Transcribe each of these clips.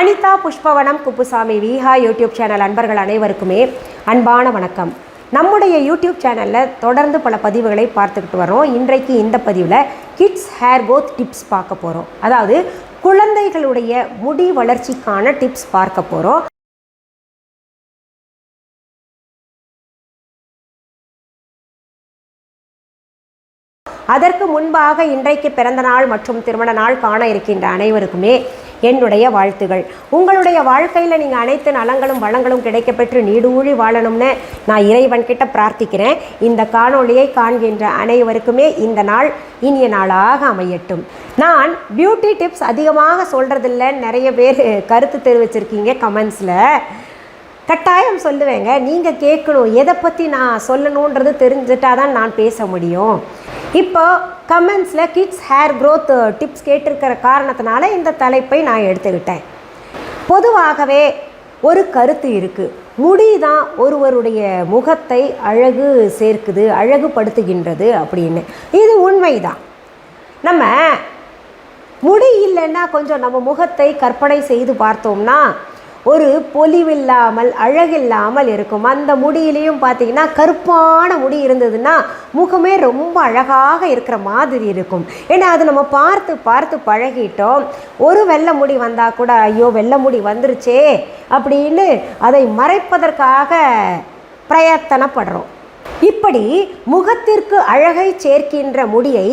Anitha Pushpavanam Kuppusamy Viha YouTube channel அன்பர்கள் அனைவருக்குமே அன்பான வணக்கம். நம்முடைய யூடியூப் சேனலில் தொடர்ந்து பல பதிவுகளை பார்த்துக்கிட்டு வரோம். இன்றைக்கு இந்த பதிவில் கிட்ஸ் ஹேர் கோத் டிப்ஸ் பார்க்க போகிறோம் அதாவது குழந்தைகளுடைய முடி வளர்ச்சிக்கான டிப்ஸ் பார்க்க போகிறோம் அதற்கு முன்பாக இன்றைக்கு பிறந்த நாள் மற்றும் திருமண நாள் காண இருக்கின்ற அனைவருக்குமே என்னுடைய வாழ்த்துகள். உங்களுடைய வாழ்க்கையில் நீங்கள் அனைத்து நலங்களும் வளங்களும் கிடைக்கப்பெற்று நீடூழி வாழணும்னு நான் இறைவன் கிட்ட பிரார்த்திக்கிறேன். இந்த காணொளியை காண்கின்ற அனைவருக்குமே இந்த நாள் இனிய நாளாக அமையட்டும். நான் பியூட்டி டிப்ஸ் அதிகமாக சொல்கிறதில்ல நிறைய பேர் கருத்து தெரிவிச்சிருக்கீங்க கமெண்ட்ஸில் கட்டாயம் சொல்லுவேங்க. நீங்கள் கேட்கணும். எதை பற்றி நான் சொல்லணுன்றது தெரிஞ்சிட்டா தான் நான் பேச முடியும். இப்போ கமெண்ட்ஸில் கிட்ஸ் ஹேர் க்ரோத் டிப்ஸ் கேட்டிருக்கிற காரணத்தினால இந்த தலைப்பை நான் எடுத்துக்கிட்டேன். பொதுவாகவே ஒரு கருத்து இருக்குது முடி தான் ஒருவருடைய முகத்தை அழகு சேர்க்குது அழகுபடுத்துகின்றது அப்படின்னு. இது உண்மைதான். நம்ம முடி இல்லைன்னா கொஞ்சம் நம்ம முகத்தை கற்பனை செய்து பார்த்தோம்னா ஒரு பொலிவில்லாமல் அழகில்லாமல் இருக்கும். அந்த முடியிலையும் பார்த்தீங்கன்னா கருப்பான முடி இருந்ததுன்னா முகமே ரொம்ப அழகாக இருக்கிற மாதிரி இருக்கும். ஏன்னா அது நம்ம பார்த்து பார்த்து பழகிட்டோம். ஒரு வெள்ளை முடி வந்தால் கூட ஐயோ வெள்ளை முடி வந்துருச்சே அப்படின்னு அதை மறைப்பதற்காக பிரயத்தனப்படுறோம். இப்படி முகத்திற்கு அழகை சேர்க்கின்ற முடியை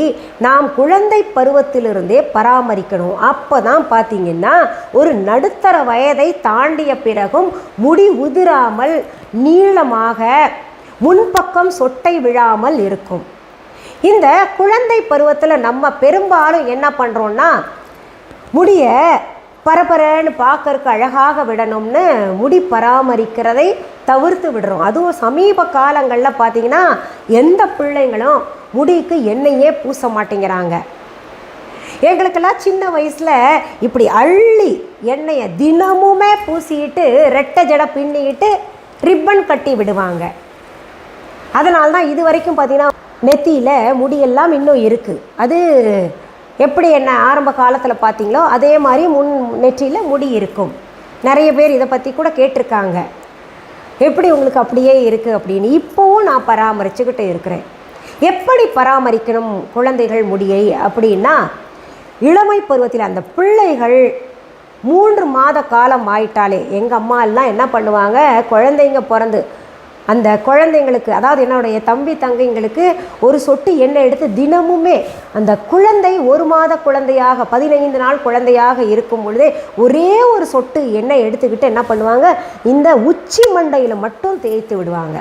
நாம் குழந்தை பருவத்திலிருந்தே பராமரிக்கணும். அப்போ தான் பார்த்தீங்கன்னா ஒரு நடுத்தர வயதை தாண்டிய பிறகும் முடி உதிராமல் நீளமாக முன்பக்கம் சொட்டை விழாமல் இருக்கும். இந்த குழந்தை பருவத்தில் நம்ம பெரும்பாலும் என்ன பண்ணுறோன்னா முடிய பரபரன்னு பார்க்கறக்கு அழகாக விடணும்னு முடி பராமரிக்கிறதை தவிர்த்து விடுறோம். அதுவும் சமீப காலங்களில் பார்த்தீங்கன்னா எந்த பிள்ளைங்களும் முடிக்கு எண்ணெயே பூச மாட்டேங்கிறாங்க. எங்களுக்கெல்லாம் சின்ன வயசில் இப்படி அள்ளி எண்ணெயை தினமுமே பூசிக்கிட்டு ரெட்டை ஜடை பின்னிக்கிட்டு ரிப்பன் கட்டி விடுவாங்க. அதனால தான் இது வரைக்கும் பார்த்தீங்கன்னா நெத்தியில் முடியெல்லாம் இன்னும் இருக்குது அது எப்படி என்ன ஆரம்ப காலத்தில் பார்த்தீங்களோ அதே மாதிரி முன் நெற்றியில் முடி இருக்கும். நிறைய பேர் இதை பற்றி கூட கேட்டிருக்காங்க. எப்படி உங்களுக்கு அப்படியே இருக்குது அப்படின்னு இப்போவும் நான் பராமரிச்சுக்கிட்டு இருக்கிறேன். எப்படி பராமரிக்கணும் குழந்தைகள் முடியை அப்படின்னா இளமை பருவத்தில் அந்த பிள்ளைகள் மூன்று மாத காலம் ஆயிட்டாலே எங்கள் அம்மா எல்லாம் என்ன பண்ணுவாங்க குழந்தைங்க பிறந்து அந்த குழந்தைங்களுக்கு அதாவது என்னுடைய தம்பி தங்கைங்களுக்கு ஒரு சொட்டு எண்ணெய் எடுத்து தினமுமே அந்த குழந்தை ஒரு மாத குழந்தையாக பதினைந்து நாள் குழந்தையாக இருக்கும் பொழுதே ஒரே ஒரு சொட்டு எண்ணெய் எடுத்துக்கிட்டு என்ன பண்ணுவாங்க? இந்த உச்சி மண்டையில் மட்டும் தேய்த்து விடுவாங்க.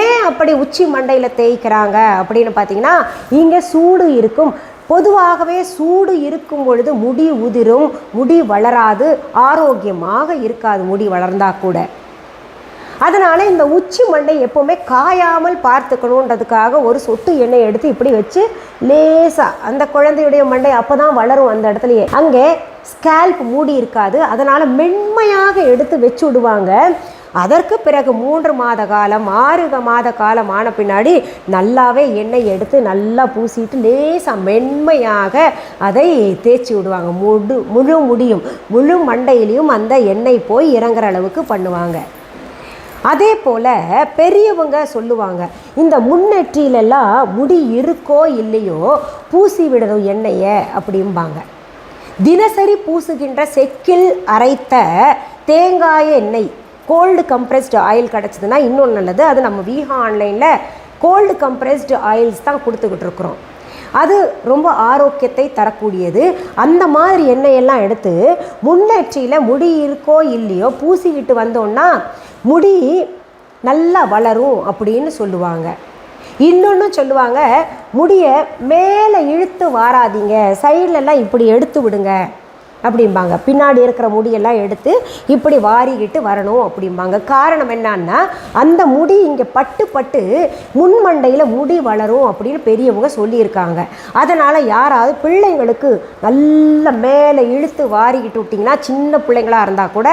ஏன் அப்படி உச்சி மண்டையில் தேய்க்கிறாங்க அப்படின்னு பார்த்தீங்கன்னா இங்கே சூடு இருக்கும். பொதுவாகவே சூடு இருக்கும் பொழுது முடி உதிரும் முடி வளராது ஆரோக்கியமாக இருக்காது முடி வளர்ந்தா கூட. அதனால் இந்த உச்சி மண்டை எப்போவுமே காயாமல் பார்த்துக்கணுன்றதுக்காக ஒரு சொட்டு எண்ணெய் எடுத்து இப்படி வச்சு லேசாக அந்த குழந்தையுடைய மண்டை அப்போ தான் வளரும் அந்த இடத்துலையே. அங்கே ஸ்கேல்ப் மூடி இருக்காது. அதனால் மென்மையாக எடுத்து வச்சு விடுவாங்க. அதற்கு பிறகு மூன்று மாத காலம் ஆறு மாத காலம் ஆன பின்னாடி நல்லாவே எண்ணெய் எடுத்து நல்லா பூசிட்டு லேசாக மென்மையாக அதை தேய்ச்சி விடுவாங்க. முடு முழு முடியும். முழு மண்டையிலையும் அந்த எண்ணெய் போய் இறங்குற அளவுக்கு பண்ணுவாங்க. அதே போல் பெரியவங்க சொல்லுவாங்க இந்த முன்னெற்றியிலெல்லாம் முடி இருக்கோ இல்லையோ பூசி விடணும் எண்ணெயை அப்படிம்பாங்க. தினசரி பூசுகின்ற செக்கில் அரைத்த தேங்காய் எண்ணெய் கோல்டு கம்ப்ரெஸ்டு ஆயில் கிடச்சிதுன்னா இன்னொன்று நல்லது அது நம்ம வீஹா ஆன்லைனில் கோல்டு கம்ப்ரெஸ்டு ஆயில்ஸ் தான் கொடுத்துக்கிட்டு இருக்கிறோம். அது ரொம்ப ஆரோக்கியத்தை தரக்கூடியது. அந்த மாதிரி எண்ணெயெல்லாம் எடுத்து முன்னேற்றியில் முடி இருக்கோ இல்லையோ பூசிக்கிட்டு வந்தோன்னா முடி நல்லா வளரும் அப்படின்னு சொல்லுவாங்க. இன்னொன்று சொல்லுவாங்க முடியை மேலே இழுத்து வாராதீங்க. சைட்லலாம் இப்படி எடுத்து விடுங்க. அப்படிம்பாங்க. பின்னாடி இருக்கிற முடியெல்லாம் எடுத்து இப்படி வாரிக்கிட்டு வரணும் அப்படிம்பாங்க. காரணம் என்னன்னா அந்த முடி இங்கே பட்டு பட்டு முன்மண்டையில் முடி வளரும் அப்படின்னு பெரியவங்க சொல்லியிருக்காங்க. அதனால் யாராவது பிள்ளைங்களுக்கு நல்ல மேலே இழுத்து வாரிக்கிட்டு விட்டிங்கன்னா சின்ன பிள்ளைங்களாக இருந்தால் கூட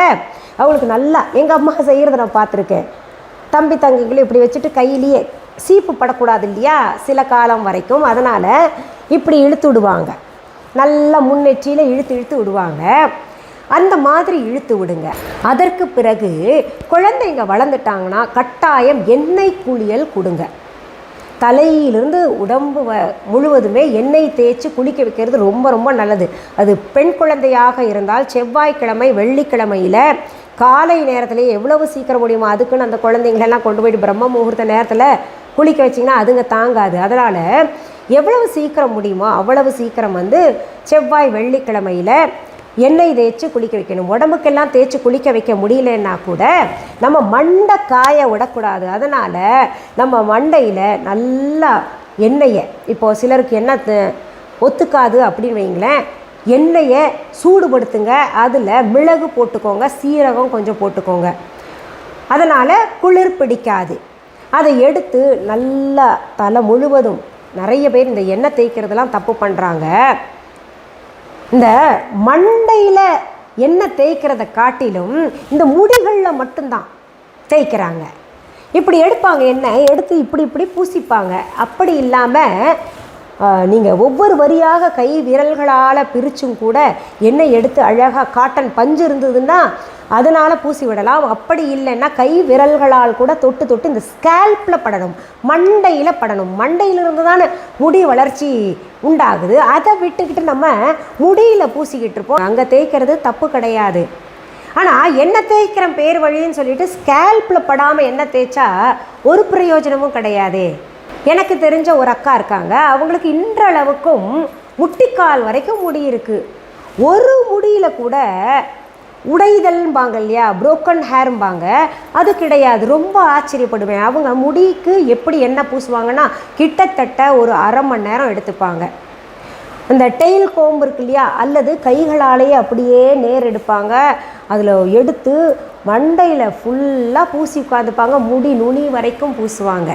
அவங்களுக்கு நல்லா எங்கள் அம்மா செய்கிறத நான் பார்த்துருக்கேன். தம்பி தங்கைகளும் இப்படி வச்சுட்டு கையிலேயே சீப்பு படக்கூடாது இல்லையா? சில காலம் வரைக்கும். அதனால் இப்படி இழுத்து விடுவாங்க. நல்லா முன்னெற்றியில் இழுத்து இழுத்து விடுவாங்க. அந்த மாதிரி இழுத்து விடுங்க. அதற்கு பிறகு குழந்தைங்க வளர்ந்துட்டாங்கன்னா கட்டாயம் எண்ணெய் குளியல் கொடுங்க. தலையிலிருந்து உடம்பு வ முழுவதுமே எண்ணெய் தேய்ச்சி குளிக்க வைக்கிறது ரொம்ப ரொம்ப நல்லது. அது பெண் குழந்தையாக இருந்தால் செவ்வாய்க்கிழமை வெள்ளிக்கிழமையில் காலை நேரத்திலே எவ்வளவு சீக்கிரம் முடியுமோ? அதுக்குன்னு அந்த குழந்தைங்களெல்லாம் கொண்டு போயிட்டு பிரம்ம முகூர்த்த நேரத்தில் குளிக்க வச்சிங்கன்னா அதுங்க தாங்காது. அதனால் எவ்வளவு சீக்கிரம் முடியுமோ அவ்வளவு சீக்கிரம் வந்து செவ்வாய் வெள்ளிக்கிழமையில் எண்ணெய் தேய்ச்சி குளிக்க வைக்கணும். உடம்புக்கெல்லாம் தேய்ச்சி குளிக்க வைக்க முடியலன்னா கூட நம்ம மண்டை காய விடக்கூடாது. அதனால் நம்ம மண்டையில் நல்லா எண்ணெயை இப்போது சிலருக்கு என்ன த- ஒத்துக்காது அப்படின்னு வைங்களேன். எண்ணெயை சூடுபடுத்துங்க. அதில் மிளகு போட்டுக்கோங்க சீரகம் கொஞ்சம் போட்டுக்கோங்க. அதனால் குளிர் பிடிக்காது. அதை எடுத்து நல்லா தலை முழுவதும் நிறைய பேர் இந்த எண்ணெய் தேய்க்கிறதுலாம் தப்பு பண்ணுறாங்க இந்த மண்டையில் எண்ணெய் தேய்க்கிறத காட்டிலும் இந்த முடிகளில் மட்டும்தான் தேய்க்கிறாங்க. இப்படி எடுப்பாங்க எண்ணெய் எடுத்து இப்படி இப்படி பூசிப்பாங்க. அப்படி இல்லாமல் நீங்கள் ஒவ்வொரு வரியாக கை விரல்களால் பிரிச்சும் கூட எண்ணெய் எடுத்து அழகாக காட்டன் பஞ்சு இருந்ததுன்னா அதனால் பூசி விடலாம். அப்படி இல்லைன்னா கை விரல்களால் கூட தொட்டு தொட்டு இந்த ஸ்கேல்பில் படணும் மண்டையில் படணும். மண்டையிலிருந்து தானே முடி வளர்ச்சி உண்டாகுது. அதை விட்டுக்கிட்டு நம்ம முடியில் பூசிக்கிட்டு இருப்போம். அங்கே தேய்க்கிறது தப்பு கிடையாது. ஆனால் எண்ணெய் தேய்க்கிற பேர் வழின்னு சொல்லிட்டு ஸ்கேல்பில் படாமல் எண்ணெய் தேய்ச்சா ஒரு பிரயோஜனமும் கிடையாது. எனக்கு தெரிஞ்ச ஒரு அக்கா இருக்காங்க. அவங்களுக்கு இன்றளவுக்கும் முட்டிக்கால் வரைக்கும் முடி இருக்குது ஒரு முடியில் கூட உடைதல்பாங்க இல்லையா? புரோக்கன் ஹேரும்பாங்க அது கிடையாது. ரொம்ப ஆச்சரியப்படுவேன். அவங்க முடிக்கு எப்படி என்ன பூசுவாங்கன்னா கிட்டத்தட்ட ஒரு அரை மணி நேரம் எடுத்துப்பாங்க. அந்த டெய்ல் கோம்பு இருக்கு இல்லையா? அல்லது கைகளாலேயே அப்படியே நேர் எடுப்பாங்க. அதில் எடுத்து மண்டையில் ஃபுல்லாக பூசி உட்காந்துப்பாங்க முடி நுனி வரைக்கும் பூசுவாங்க.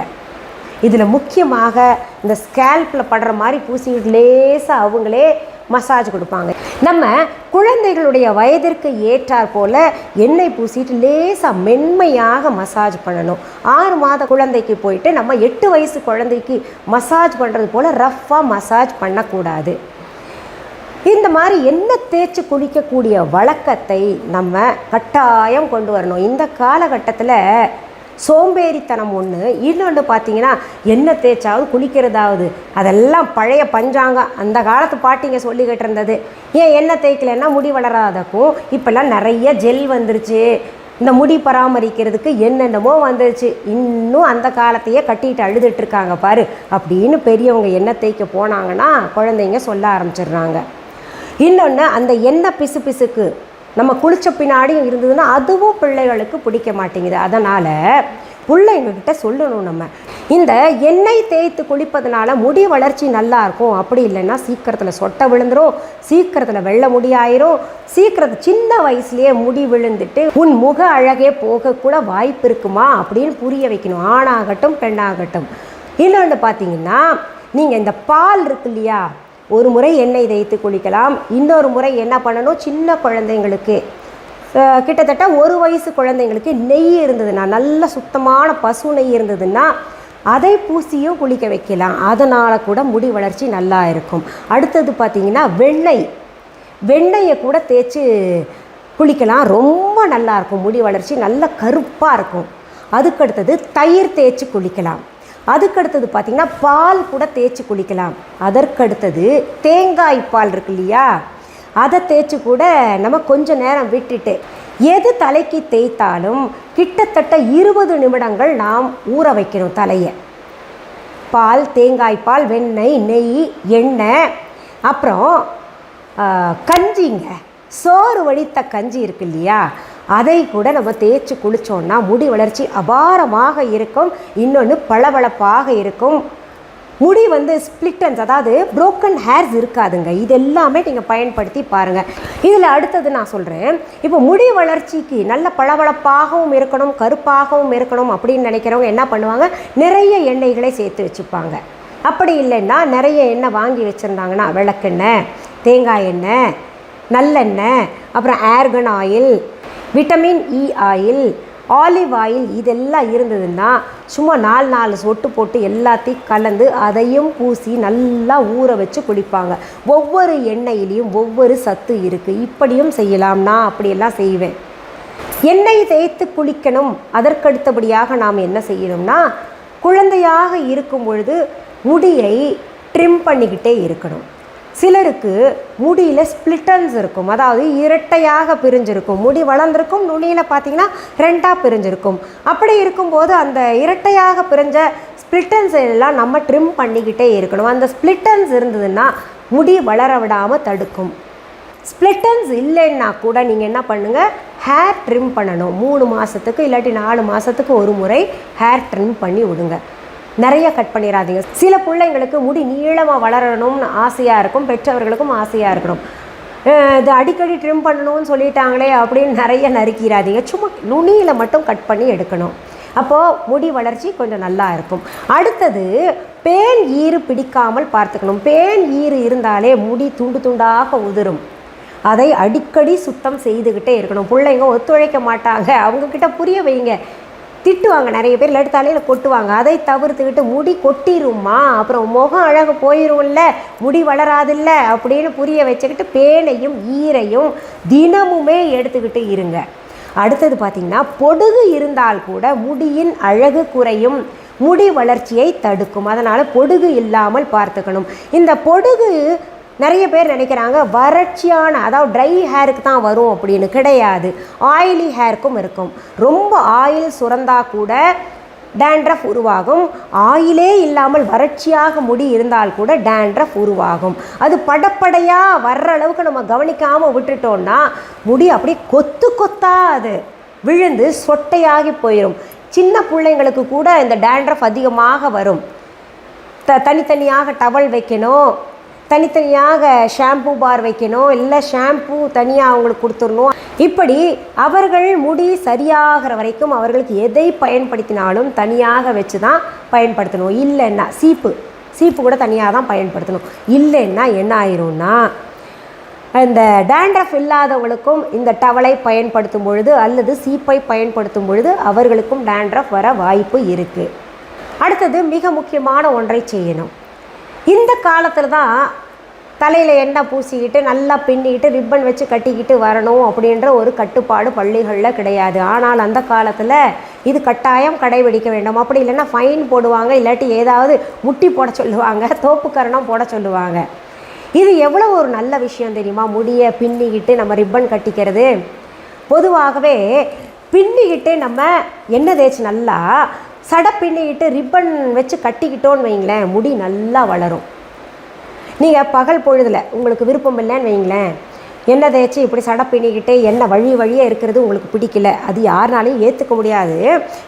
இதில் முக்கியமாக இந்த ஸ்கேல்பில் படுற மாதிரி பூசிக்கிட்டு லேசாக அவங்களே மசாஜ் கொடுப்பாங்க. நம்ம குழந்தைகளுடைய வயதிற்கு ஏற்றார் போல் எண்ணெய் பூசிட்டு லேசாக மென்மையாக மசாஜ் பண்ணணும். ஆறு மாத குழந்தைக்கு போயிட்டு நம்ம எட்டு வயசு குழந்தைக்கு மசாஜ் பண்ணுறது போல் ரஃப்பாக மசாஜ் பண்ணக்கூடாது. இந்த மாதிரி எண்ணெய் தேய்ச்சி குளிக்கக்கூடிய வழக்கத்தை நம்ம கட்டாயம் கொண்டு வரணும். இந்த காலகட்டத்தில் சோம்பேறித்தனம் ஒன்று இன்னொன்று பார்த்தீங்கன்னா எண்ணெய் தேய்ச்சாவது குளிக்கிறதாவது. அதெல்லாம் பழைய பஞ்சாங்க அந்த காலத்து பாட்டிங்க சொல்லிக்கிட்டு இருந்தது ஏன் எண்ணெய் தேய்க்கலைன்னா முடி வளராதக்கும். இப்போல்லாம் நிறைய ஜெல் வந்துருச்சு. இந்த முடி பராமரிக்கிறதுக்கு என்னென்னமோ வந்துருச்சு. இன்னும் அந்த காலத்தையே கட்டிட்டு அழுதுட்டு இருக்காங்க பாரு. அப்படின்னு பெரியவங்க எண்ணெய் தேய்க்க போனாங்கன்னா குழந்தைங்க சொல்ல ஆரம்பிச்சிடுறாங்க. இன்னொன்று அந்த எண்ணெய் பிசு பிசுக்கு நம்ம குளிச்ச பின்னாடியும் இருந்ததுன்னா அதுவும் பிள்ளைகளுக்கு பிடிக்க மாட்டேங்குது. அதனால் பிள்ளைங்கக்கிட்ட சொல்லணும் நம்ம. இந்த எண்ணெய் தேய்த்து குளிப்பதனால முடி வளர்ச்சி நல்லா இருக்கும். அப்படி இல்லைன்னா சீக்கிரத்தில் சொட்டை விழுந்துடும் சீக்கிரத்தில் வெள்ளை முடி ஆயிரும். சீக்கிரத்தில் சின்ன வயசுலேயே முடி விழுந்துட்டு உன் முக அழகே போகக்கூட வாய்ப்பு இருக்குமா அப்படின்னு புரிய வைக்கணும். ஆணாகட்டும் பெண்ணாகட்டும். இன்னொன்று பார்த்தீங்கன்னா நீங்கள் இந்த பால் இருக்கு இல்லையா? ஒரு முறை எண்ணெய் தேய்த்து குளிக்கலாம். இன்னொரு முறை என்ன பண்ணணும்? சின்ன குழந்தைங்களுக்கு. கிட்டத்தட்ட ஒரு வயசு குழந்தைங்களுக்கு நெய் இருந்ததுன்னா நல்ல சுத்தமான பசு நெய் இருந்ததுன்னா அதை பூசியும் குளிக்க வைக்கலாம். அதனால் கூட முடி வளர்ச்சி நல்லா இருக்கும். அடுத்தது பார்த்தீங்கன்னா வெண்ணெய். வெண்ணெயை கூட தேய்ச்சி குளிக்கலாம். ரொம்ப நல்லாயிருக்கும் முடி வளர்ச்சி நல்ல கருப்பாக இருக்கும். அதுக்கடுத்தது தயிர் தேய்ச்சி குளிக்கலாம். அதுக்கடுத்தது பார்த்திங்கன்னா பால் கூட தேய்ச்சி குளிக்கலாம். அதற்கடுத்தது தேங்காய் பால் இருக்கு இல்லையா? அதை தேய்ச்சி கூட நம்ம கொஞ்சம் நேரம் விட்டுட்டு எது தலைக்கு தேய்த்தாலும் கிட்டத்தட்ட இருபது நிமிடங்கள் நாம் ஊற வைக்கணும் தலையை. பால் தேங்காய் பால் வெண்ணெய் நெய் எண்ணெய் அப்புறம் கஞ்சிங்க. சோறு வடித்த கஞ்சி இருக்கு இல்லையா? அதை கூட நம்ம தேய்ச்சி குளித்தோன்னா முடி வளர்ச்சி அபாரமாக இருக்கும் இன்னொன்று பளபளப்பாக இருக்கும். முடி வந்து ஸ்பிளிட்டன்ஸ் அதாவது ப்ரோக்கன் ஹேர்ஸ் இருக்காதுங்க. இது எல்லாமே நீங்கள் பயன்படுத்தி பாருங்கள் இதில் அடுத்தது நான் சொல்கிறேன் இப்போ முடி வளர்ச்சிக்கு நல்ல பளபளப்பாகவும் இருக்கணும் கருப்பாகவும் இருக்கணும் அப்படின்னு நினைக்கிறவங்க என்ன பண்ணுவாங்க? நிறைய எண்ணெய்களை சேர்த்து வச்சுப்பாங்க. அப்படி இல்லைன்னா நிறைய எண்ணெய் வாங்கி வச்சுருந்தாங்கன்னா விளக்கெண்ணெய் தேங்காய் எண்ணெய் நல்லெண்ணெய் அப்புறம் argan oil vitamin E oil olive oil இதெல்லாம் இருந்ததுன்னா சும்மா நாலு நாலு சொட்டு போட்டு எல்லாத்தையும் கலந்து அதையும் பூசி நல்லா ஊற வச்சு குளிப்பாங்க ஒவ்வொரு எண்ணெயிலையும் ஒவ்வொரு சத்து இருக்குது இப்படியும் செய்யலாம். நான் அப்படியெல்லாம் செய்வேன். எண்ணெய் தேய்த்து குளிக்கணும். அதற்கடுத்தபடியாக நாம் என்ன செய்யணும்னா குழந்தையாக இருக்கும் பொழுது முடியை ட்ரிம் பண்ணிக்கிட்டே இருக்கணும். சிலருக்கு முடியில் ஸ்ப்ளிட்டன்ஸ் இருக்கும். அதாவது இரட்டையாக பிரிஞ்சிருக்கும். முடி வளர்ந்துருக்கும் நுனியில் பார்த்தீங்கன்னா ரெண்டாக பிரிஞ்சிருக்கும். அப்படி இருக்கும்போது அந்த இரட்டையாக பிரிஞ்ச ஸ்ப்ளிட்டன்ஸ் எல்லாம் நம்ம ட்ரிம் பண்ணிக்கிட்டே இருக்கணும். அந்த ஸ்ப்ளிட்டன்ஸ் இருந்ததுன்னா முடி வளர விடாமல் தடுக்கும். ஸ்ப்ளிட்டன்ஸ் இல்லைன்னா கூட நீங்கள் என்ன பண்ணுங்கள் ஹேர் ட்ரிம் பண்ணணும். மூணு மாதத்துக்கு இல்லாட்டி நாலு மாதத்துக்கு ஒரு முறை ஹேர் ட்ரிம் பண்ணி விடுங்க. நிறைய கட் பண்ணிடாதீங்க சில பிள்ளைங்களுக்கு முடி நீளமாக வளரணும்னு ஆசையாக இருக்கும் பெற்றவர்களுக்கும் ஆசையாக இருக்கணும். இது அடிக்கடி ட்ரிம் பண்ணணும்னு சொல்லிட்டாங்களே அப்படின்னு நிறைய நறுக்கிறாதீங்க. சும்மா நுனியில் மட்டும் கட் பண்ணி எடுக்கணும். அப்போது முடி வளர்ச்சி கொஞ்சம் நல்லா இருக்கும். அடுத்தது பேன் ஈறு பிடிக்காமல் பார்த்துக்கணும். பேன் ஈறு இருந்தாலே முடி துண்டு துண்டாக உதிரும். அதை அடிக்கடி சுத்தம் செய்துக்கிட்டே இருக்கணும். பிள்ளைங்க ஒத்துழைக்க மாட்டாங்க. அவங்கக்கிட்ட புரிய வைங்க. திட்டுவாங்க நிறைய பேர் இல்லாட்டி தலையில் கொட்டுவாங்க. அதை தவிர்த்துக்கிட்டு முடி கொட்டிடுமா அப்புறம் முகம் அழகு போயிரும்ல. முடி வளராதில்ல அப்படின்னு புரிய வச்சுக்கிட்டு பேனையும் ஈரையும் தினமுமே எடுத்துக்கிட்டு இருங்க. அடுத்தது பார்த்திங்கன்னா பொடுகு இருந்தால் கூட முடியின் அழகு குறையும். முடி வளர்ச்சியை தடுக்கும். அதனால் பொடுகு இல்லாமல் பார்த்துக்கணும். இந்த பொடுகு நிறைய பேர் நினைக்கிறாங்க வறட்சியான அதாவது ட்ரை ஹேருக்கு தான் வரும் அப்படின்னு. கிடையாது. ஆயிலி ஹேருக்கும் இருக்கும். ரொம்ப ஆயில் சுரந்தா கூட டேண்ட்ரஃப் உருவாகும். ஆயிலே இல்லாமல் வறட்சியாக முடி இருந்தால் கூட டேண்ட்ரஃப் உருவாகும். அது படப்படையாக வர்ற அளவுக்கு நம்ம கவனிக்காமல் விட்டுட்டோம்னா முடி அப்படியே கொத்து கொத்தாக அது விழுந்து சொட்டையாகி போயிடும் சின்ன பிள்ளைங்களுக்கு கூட இந்த டேண்ட்ரஃப் அதிகமாக வரும். த தனித்தனியாக டவல் வைக்கணும். தனித்தனியாக ஷாம்பு பார் வைக்கணும் இல்லை ஷாம்பு தனியாக அவங்களுக்கு கொடுத்துடணும். இப்படி அவர்கள் முடி சரியாகிற வரைக்கும் அவர்களுக்கு எதை பயன்படுத்தினாலும் தனியாக வச்சு தான் பயன்படுத்தணும். இல்லைன்னா சீப்பு. சீப்பு கூட தனியாக தான் பயன்படுத்தணும். இல்லைன்னா என்ன ஆயிரும்னா இந்த டேண்ட்ரஃப் இல்லாதவங்களுக்கும் இந்த டவலை பயன்படுத்தும் பொழுது அல்லது சீப்பை பயன்படுத்தும் பொழுது அவர்களுக்கும் டேண்ட்ரஃப் வர வாய்ப்பு இருக்குது அடுத்தது மிக முக்கியமான ஒன்றை செய்யணும். இந்த காலத்தில் தான் தலையில் எண்ணெய் பூசிக்கிட்டு நல்லா பின்னிக்கிட்டு ரிப்பன் வச்சு கட்டிக்கிட்டு வரணும் அப்படின்ற ஒரு கட்டுப்பாடு பள்ளிகளில் கிடையாது. ஆனால் அந்த காலத்தில் இது கட்டாயம் கடைபிடிக்க வேண்டும். அப்படி இல்லைன்னா ஃபைன் போடுவாங்க இல்லாட்டி ஏதாவது முட்டி போட சொல்லுவாங்க தோப்புக்கரணம் போட சொல்லுவாங்க. இது எவ்வளோ ஒரு நல்ல விஷயம் தெரியுமா? முடியை பின்னிக்கிட்டு நம்ம ரிப்பன் கட்டிக்கிறது. பொதுவாகவே பின்னிக்கிட்டு நம்ம எண்ணெய் தேய்ச்சி நல்லா சடை பின்னிக்கிட்டு ரிப்பன் வச்சு கட்டிக்கிட்டோன்னு வைங்களேன் முடி நல்லா வளரும். நீங்கள் பகல் பொழுதில் உங்களுக்கு விருப்பம் இல்லைன்னு வைங்களேன். எண்ணெய் தேய்ச்சி இப்படி சடை பின்னிக்கிட்டு எண்ணெய் வழி வழியாக இருக்கிறது உங்களுக்கு பிடிக்கல. அது யாருனாலையும் ஏற்றுக்க முடியாது.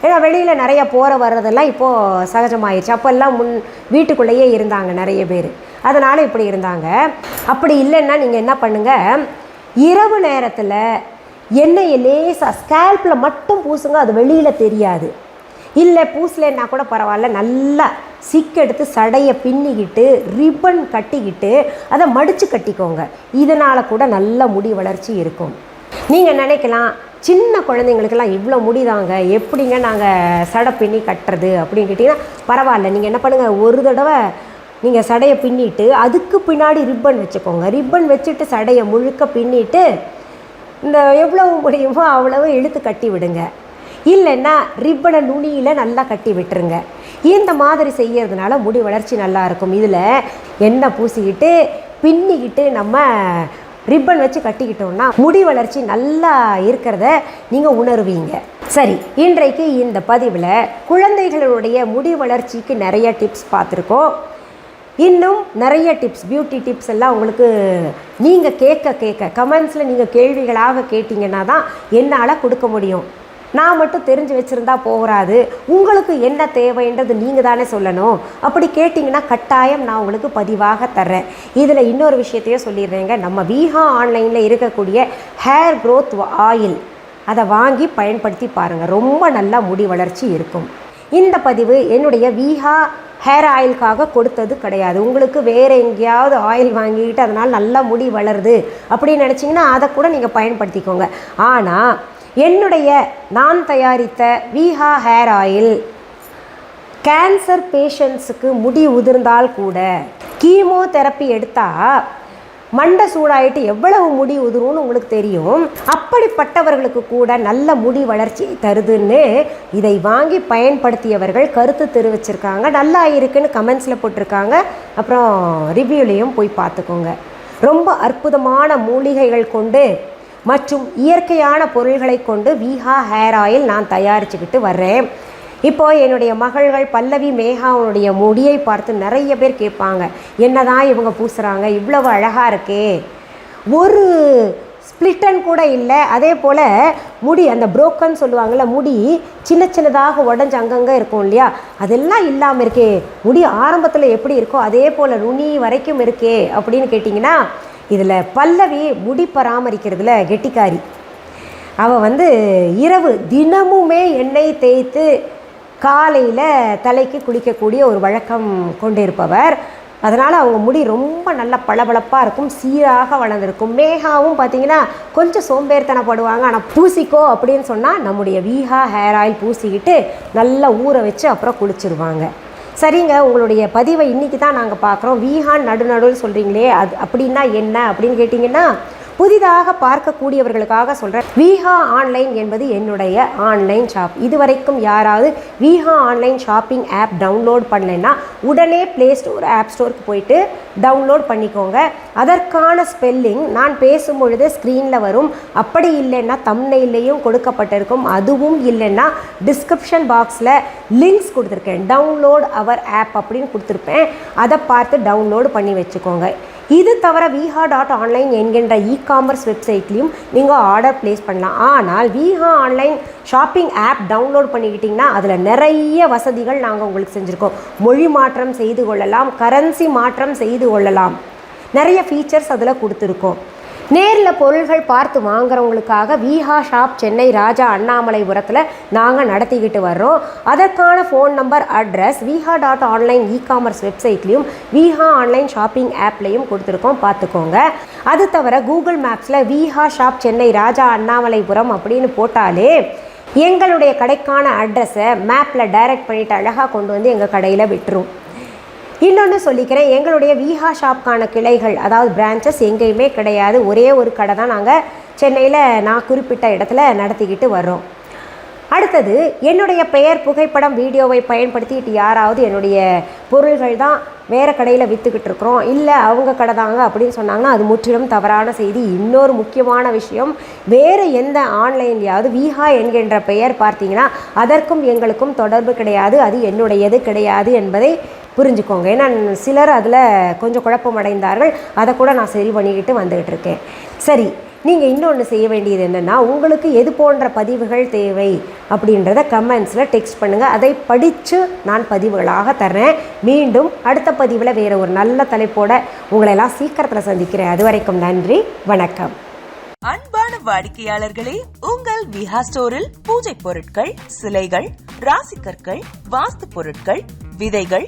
ஏன்னா வெளியில் நிறைய போகிற வர்றதெல்லாம் இப்போது சகஜமாயிடுச்சு அப்போல்லாம் முன் வீட்டுக்குள்ளேயே இருந்தாங்க நிறைய பேர். அதனால் இப்படி இருந்தாங்க. அப்படி இல்லைன்னா நீங்கள் என்ன பண்ணுங்கள் இரவு நேரத்தில் எண்ணெயை லேசாக ஸ்கேல்பில் மட்டும் பூசுங்க அது வெளியில் தெரியாது. இல்லை பூசலைன்னா கூட பரவாயில்ல நல்லா சிக்கெடுத்து சடையை பின்னிக்கிட்டு ரிப்பன் கட்டிக்கிட்டு அதை மடித்து கட்டிக்கோங்க. இதனால் கூட நல்ல முடி வளர்ச்சி இருக்கும். நீங்கள் நினைக்கலாம் சின்ன குழந்தைங்களுக்கெல்லாம் இவ்வளோ முடிதாங்க. எப்படிங்க நாங்கள் சடை பின்னி கட்டுறது அப்படின்னு கேட்டிங்கன்னா பரவாயில்ல. நீங்கள் என்ன பண்ணுங்கள் ஒரு தடவை நீங்கள் சடையை பின்னிட்டு அதுக்கு பின்னாடி ரிப்பன் வச்சுக்கோங்க. ரிப்பன் வச்சுட்டு சடையை முழுக்க பின்னிட்டு இந்த எவ்வளவு முடியுமோ அவ்வளவு இழுத்து கட்டி விடுங்க. இல்லைன்னா ரிப்பனை நுனியில் நல்லா கட்டி விட்டுருங்க. இந்த மாதிரி செய்யறதுனால முடி வளர்ச்சி நல்லா இருக்கும். இதில் எண்ணெய் பூசிக்கிட்டு பின்னிக்கிட்டு நம்ம ரிப்பன் வச்சு கட்டிக்கிட்டோம்னா முடி வளர்ச்சி நல்லா இருக்கிறத நீங்கள் உணருவீங்க. சரி இன்றைக்கு இந்த பதிவில் குழந்தைகளுடைய முடி வளர்ச்சிக்கு நிறைய டிப்ஸ் பார்த்துருக்கோம். இன்னும் நிறைய டிப்ஸ் பியூட்டி டிப்ஸ் எல்லாம் உங்களுக்கு நீங்கள் கேட்க கேட்க கமெண்ட்ஸில் நீங்கள் கேள்விகளாக கேட்டிங்கன்னா தான் என்னால் கொடுக்க முடியும். நான் மட்டும் தெரிஞ்சு வச்சுருந்தா போகாது. உங்களுக்கு என்ன தேவைன்றது நீங்கள் தானே சொல்லணும். அப்படி கேட்டிங்கன்னா கட்டாயம் நான் உங்களுக்கு பதிவாக தர்றேன். இதில் இன்னொரு விஷயத்தையும் சொல்லிடுறேங்க. நம்ம வீஹா ஆன்லைனில் இருக்கக்கூடிய ஹேர் க்ரோத் ஆயில் அதை வாங்கி பயன்படுத்தி பாருங்கள் ரொம்ப நல்லா முடி வளர்ச்சி இருக்கும். இந்த பதிவு என்னுடைய வீஹா ஹேர் ஆயிலுக்காக கொடுத்தது கிடையாது. உங்களுக்கு வேறு எங்கேயாவது ஆயில் வாங்கிக்கிட்டு அதனால் நல்லா முடி வளருது அப்படின்னு நினச்சிங்கன்னா அதை கூட நீங்கள் பயன்படுத்திக்கோங்க. ஆனால் என்னுடைய நான் தயாரித்த வீஹா ஹேர் ஆயில் கேன்சர் பேஷண்ட்ஸுக்கு முடி உதிர்ந்தால் கூட கீமோதெரப்பி எடுத்தால் மண்டை சூடாயிட்டு எவ்வளவு முடி உதிரும்னு உங்களுக்கு தெரியும். அப்படிப்பட்டவர்களுக்கு கூட நல்ல முடி வளர்ச்சி தருதுன்னு இதை வாங்கி பயன்படுத்தியவர்கள் கருத்து தெரிவிச்சிருக்காங்க. நல்லா இருக்குன்னு கமெண்ட்ஸில் போட்டிருக்காங்க. அப்புறம் ரிவ்யூலையும் போய் பார்த்துக்கோங்க. ரொம்ப அற்புதமான மூலிகைகள் கொண்டு மற்றும் இயற்கையான பொருள்களை கொண்டு வீஹா ஹேர் ஆயில் நான் தயாரிச்சுக்கிட்டு வர்றேன். இப்போ என்னுடைய மகள்கள் பல்லவி மேகாவுடைய முடியை பார்த்து நிறைய பேர் கேட்பாங்க என்னதான் இவங்க பூசுகிறாங்க இவ்வளவு அழகாக இருக்கே. ஒரு ஸ்ப்ளிட்டன் கூட இல்லை. அதே போல் முடி அந்த புரோக்கன் சொல்லுவாங்கள்ல முடி சின்ன சின்னதாக உடஞ்சி அங்கங்கே இருக்கும் இல்லையா? அதெல்லாம் இல்லாமல் இருக்கே. முடி ஆரம்பத்தில் எப்படி இருக்கோ அதே போல் நுனி வரைக்கும் இருக்கே அப்படின்னு கேட்டிங்கன்னா இதில் பல்லவி முடி பராமரிக்கிறதுல கெட்டிக்காரி. அவள் வந்து இரவு தினமுமே எண்ணெய் தேய்த்து காலையில் தலைக்கு குளிக்கக்கூடிய ஒரு வழக்கம் கொண்டிருப்பவர். அதனால் அவங்க முடி ரொம்ப நல்ல பளபளப்பாக இருக்கும் சீராக வளர்ந்துருக்கும். மேகாவும் பார்த்தீங்கன்னா கொஞ்சம் சோம்பேறித்தனப்படுவாங்க ஆனால் பூசிக்கோ அப்படின்னு சொன்னால் நம்முடைய வீஹா ஹேர் ஆயில் பூசிக்கிட்டு நல்லா ஊற வச்சு அப்புறம் குளிச்சிருவாங்க. சரிங்க உங்களுடைய பதிவை இன்றைக்கி தான் நாங்கள் பார்க்குறோம். வீஹான் நடுநடுன்னு சொல்கிறீங்களே அது அப்படின்னா என்ன அப்படின்னு கேட்டிங்கன்னா புதிதாக பார்க்கக்கூடியவர்களுக்காக சொல்கிறேன் வீஹா ஆன்லைன் என்பது என்னுடைய ஆன்லைன் ஷாப். இதுவரைக்கும் யாராவது Viha online shopping app download பண்ணலைன்னா உடனே ப்ளே ஸ்டோர் ஆப் ஸ்டோருக்கு போயிட்டு டவுன்லோட் பண்ணிக்கோங்க. அதற்கான ஸ்பெல்லிங் நான் பேசும் பொழுது ஸ்க்ரீனில் வரும். அப்படி இல்லைன்னா தம்னையிலையும் கொடுக்கப்பட்டிருக்கும். அதுவும் இல்லைன்னா டிஸ்கிரிப்ஷன் பாக்ஸில் லிங்க்ஸ் கொடுத்துருக்கேன். டவுன்லோட் அவர் ஆப் அப்படின்னு கொடுத்துருப்பேன். அதை பார்த்து டவுன்லோடு பண்ணி வச்சுக்கோங்க. இது தவிர விஹா டாட் ஆன்லைன் என்கின்ற இ காமர்ஸ் வெப்சைட்லேயும் நீங்கள் ஆர்டர் ப்ளேஸ் பண்ணலாம். ஆனால் Viha online shopping app download பண்ணிக்கிட்டிங்கன்னா அதில் நிறைய வசதிகள் நாங்கள் உங்களுக்கு செஞ்சுருக்கோம். மொழி மாற்றம் செய்து கொள்ளலாம் கரன்சி மாற்றம் செய்து கொள்ளலாம். நிறைய ஃபீச்சர்ஸ் அதில் கொடுத்துருக்கோம். நேரில் பொருள்கள் பார்த்து வாங்குறவங்களுக்காக விஹா ஷாப் சென்னை ராஜா அண்ணாமலைபுரத்தில் நாங்கள் நடத்திக்கிட்டு வர்றோம். அதற்கான phone number address Viha dot online e commerce வெப்சைட்லேயும் Viha online shopping ஆப்லேயும் கொடுத்துருக்கோம். பார்த்துக்கோங்க. அது தவிர கூகுள் மேப்ஸில் விஹா ஷாப் சென்னை ராஜா அண்ணாமலைபுரம் அப்படின்னு போட்டாலே எங்களுடைய கடைக்கான அட்ரஸை மேப்பில் டைரக்ட் பண்ணிவிட்டு அழகாக கொண்டு வந்து எங்கள் கடையில் விட்டுரும். இன்னொன்று சொல்லிக்கிறேன் எங்களுடைய விஹா ஷாப்க்கான கிளைகள் அதாவது பிரான்ச்சஸ் எங்கேயுமே கிடையாது. ஒரே ஒரு கடை தான் நாங்கள் சென்னையில் நான் குறிப்பிட்ட இடத்துல நடத்திக்கிட்டு வர்றோம். அடுத்தது என்னுடைய பெயர் புகைப்படம் வீடியோவை பயன்படுத்திட்டு யாராவது என்னுடைய பொருள்கள் தான் வேறு கடையில் விற்றுக்கிட்டு இருக்கிறோம். இல்லை அவங்க கடை தாங்க அப்படின்னு சொன்னாங்கன்னா அது முற்றிலும் தவறான செய்தி. இன்னொரு முக்கியமான விஷயம் வேறு எந்த ஆன்லைன்லையாவது விஹா என்கின்ற பெயர் பார்த்தீங்கன்னா அதற்கும் எங்களுக்கும் தொடர்பு கிடையாது. அது என்னுடையது கிடையாது என்பதை புரிஞ்சுக்கோங்க. ஏன்னா சிலர் அதில் கொஞ்சம் குழப்பம் அடைந்தார்கள். அதை கூட நான் சரி பண்ணிக்கிட்டு வந்துக்கிட்டு இருக்கேன். சரி நீங்கள் இன்னொன்று செய்ய வேண்டியது என்னென்னா உங்களுக்கு எது போன்ற பதிவுகள் தேவை அப்படின்றத கமெண்ட்ஸில் டெக்ஸ்ட் பண்ணுங்கள் அதை படித்து நான் பதிவுகளாக தர்றேன். மீண்டும் அடுத்த பதிவில் வேறு ஒரு நல்ல தலைப்போட உங்களெல்லாம் சீக்கிரத்தில் சந்திக்கிறேன். அது வரைக்கும் நன்றி வணக்கம். அன்பான வாடிக்கையாளர்களே உங்கள் விஹா ஸ்டோரில் பூஜை பொருட்கள் சிலைகள் ராசிக்கற்கள் வாஸ்து பொருட்கள் விதைகள்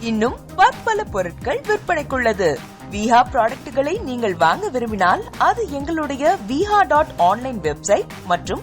இன்னும் பற்பல பொருட்கள் விற்பனைக்குள்ளது. விஹா ப்ராடக்ட்டுகளை நீங்கள் வாங்க விரும்பினால் அது எங்களுடைய விஹா டாட் ஆன்லைன் வெப்சைட் மற்றும்